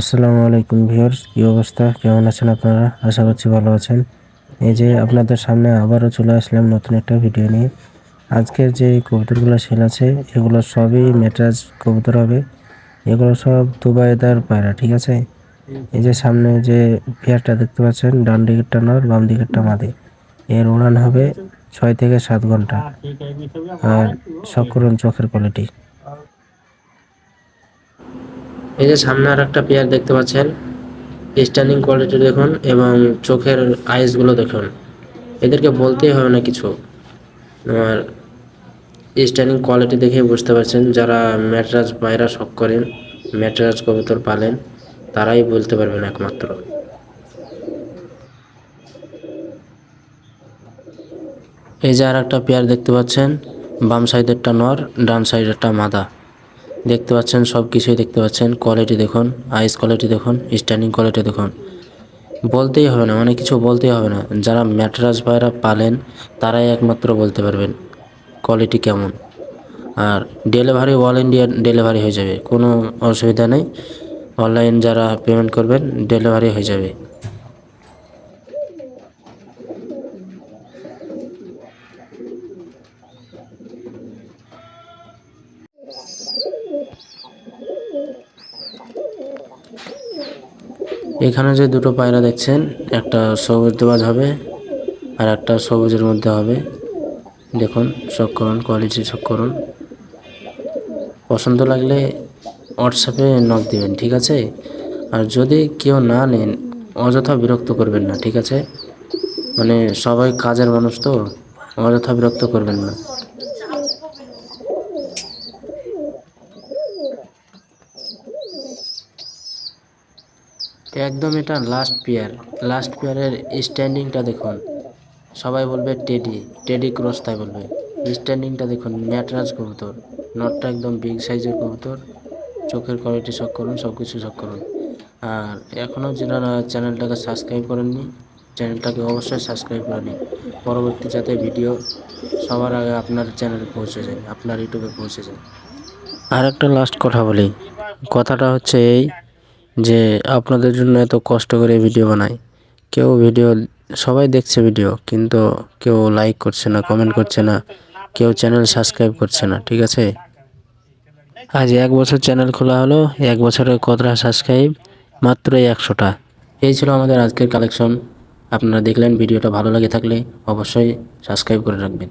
আসসালামু আলাইকুম ভিউয়ার্স, কি অবস্থা? কেমন আছেন আপনারা? আশা করছি ভালো আছেন। এই যে আপনাদের সামনে আবারও চলে আসলাম নতুন একটা ভিডিও নিয়ে। আজকের যে কবুতরগুলো সেল আছে, এগুলো সবই মেট্রাজ কবুতর হবে। এগুলো সব দুবাইদার পায়রা, ঠিক আছে? এই যে সামনে যে পেয়ারটা দেখতে পাচ্ছেন, ডান দিকেরটা নর, বাম দিকেরটা মাদি। এর উড়ান হবে ছয় থেকে সাত ঘণ্টা। আর সকরণ চোখের কোয়ালিটি এই যে সামনে আর একটা পেয়ার দেখতে পাচ্ছেন। স্ট্যান্ডিং কোয়ালিটি দেখুন এবং চোখের আইসগুলো দেখুন। এদেরকে বলতেই হবে না কিছু। আর স্ট্যান্ডিং কোয়ালিটি দেখে বুঝতে পারছেন, যারা ম্যাটরাজ পায়রা শখ করেন, ম্যাটরাজ কবুতর পালেন, তারাই বলতে পারবেন একমাত্র। এই যে আর একটা পেয়ার দেখতে পাচ্ছেন, বাম সাইডেরটা নর, ডান সাইডেরটা মাদা। দেখতে পাচ্ছেন সব কিছুই দেখতে পাচ্ছেন। কোয়ালিটি দেখুন আইস কোয়ালিটি দেখুন স্ট্যান্ডিং কোয়ালিটি দেখুন। বলতেই হবে না মানে কিছু বলতেই হবে না। যারা ম্যাট্রাস পায়রা পালেন, তারাই একমাত্র বলতে পারবেন কোয়ালিটি কেমন। আর ডেলিভারি অল ইন্ডিয়া ডেলিভারি হয়ে যাবে, কোনো অসুবিধা নেই। অনলাইন যারা পেমেন্ট করবেন ডেলিভারি হয়ে যাবে। এখানে যে দুটো পায়রা দেখছেন, একটা সবুজ দেওয়াজ হবে আর একটা সবুজের মধ্যে হবে। দেখুন চক করুন কোয়ালিটি চক করুন। পছন্দ লাগলে হোয়াটসঅ্যাপে নক দেবেন, ঠিক আছে? আর যদি কেউ না নেন, অযথা বিরক্ত করবেন না, ঠিক আছে? মানে সবাই কাজের মানুষ তো, অযথা বিরক্ত করবেন না। একদম এটা লাস্ট পেয়ার লাস্ট পেয়ারের স্ট্যান্ডিংটা দেখুন। সবাই বলবে টেডি টেডি ক্রস তাই বলবে। স্ট্যান্ডিংটা দেখুন ম্যাটরাজ কবুতর নটটা একদম বিগ সাইজের কবুতর। চোখের কোয়ালিটি শখ করুন সব কিছু শখ করুন। আর এখনও যারা চ্যানেলটাকে সাবস্ক্রাইব করেননি চ্যানেলটাকে অবশ্যই সাবস্ক্রাইব করে নিন। পরবর্তী যাতে ভিডিও সবার আগে আপনার চ্যানেলে পৌঁছে যায়, আপনার ইউটিউবে পৌঁছে যায়। আর একটা লাস্ট কথা বলি। কথাটা হচ্ছে এই যে আপনাদের জন্য এত কষ্ট করে ভিডিও বানাই। কেউ ভিডিও, সবাই দেখছে ভিডিও, কিন্তু কেউ লাইক করছে না কমেন্ট করছে না, কেউ চ্যানেল সাবস্ক্রাইব করছে না, ঠিক আছে? আজ এক বছর চ্যানেল খোলা হলো, এক বছরের কতটা সাবস্ক্রাইব মাত্রই একশোটা। এই ছিল আমাদের আজকের কালেকশন আপনারা দেখলেন, ভিডিওটা ভালো লাগে থাকলে অবশ্যই সাবস্ক্রাইব করে রাখবেন।